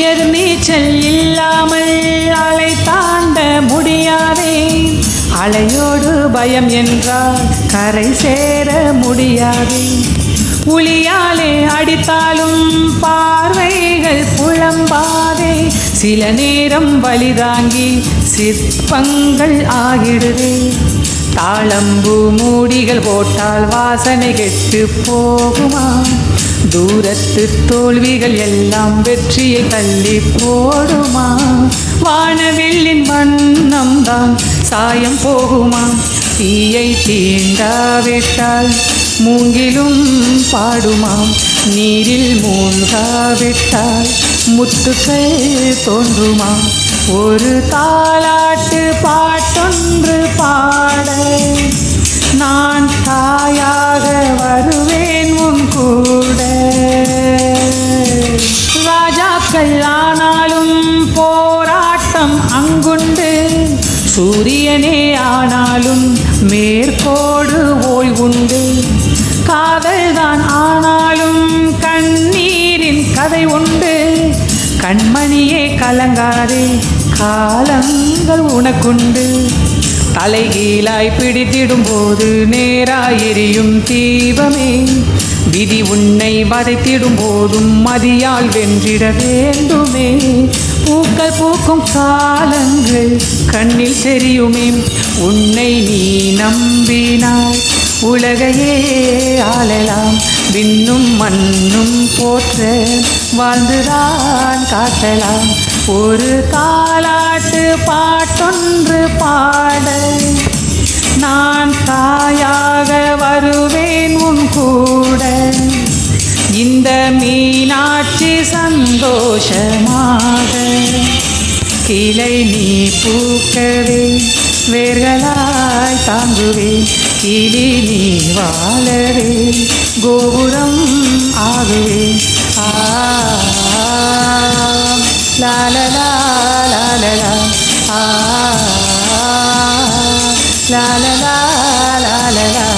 உயர் நீச்சல் இல்லாமல் அலை தாண்ட முடியாதே. அலையோடு பயம் என்றால் கரை சேர முடியாதே. உளியாலே அடித்தாலும் பார்வைகள் புலம்பாதே. சில நேரம் வலிதாங்கி சிற்பங்கள் ஆகிடுதே. தாளம்பு மூடிகள் போட்டால் வாசனை கெட்டு போகுமா? தூரத்து தோல்விகள் எல்லாம் வெற்றியை தள்ளி போடுமா? வானவில்லின் வண்ணம் தான் சாயம் போகுமா? தீயை தீண்டாவிட்டால் மூங்கிலும் பாடுமாம் நீரில் மூழ்காவிட்டால் முத்துக்கள் தோன்றுமாம் ஒரு தாலாட்டு பாட்டு ராஜாக்கள் ஆனாலும் போராட்டம் அங்குண்டு. சூரியனே ஆனாலும் மேற்கோடு ஓய்வுண்டு. காதல்தான் ஆனாலும் கண்ணீரின் கதை உண்டு. கண்மணியே கலங்காதே காலங்கள் உனக்குண்டு. தலைகீழாய் பிடித்திடும் போது நேராய் எரியும் தீபமே. விதி உன்னை வதைத்திடும் போதும் மதியால் வென்றிட வேண்டுமே. பூக்கள் பூக்கும் காலங்கள் கண்ணில் தெரியுமே. உன்னை நீ நம்பினாய் உலகையே ஆளலாம். விண்ணும் மண்ணும் போற்ற வாழ்ந்துதான் காட்டலாம். ஒரு காலாட்டு பாட்டொன்று மீனாட்சி சந்தோஷமாக. கிளை நீ பூக்கவே வேர்களாய் தாங்குவே கிளி நீ வாழவே கோபுரம் ஆகுவேன் ஆ லாலலா லாலலா ஆ லாலலா லாலலா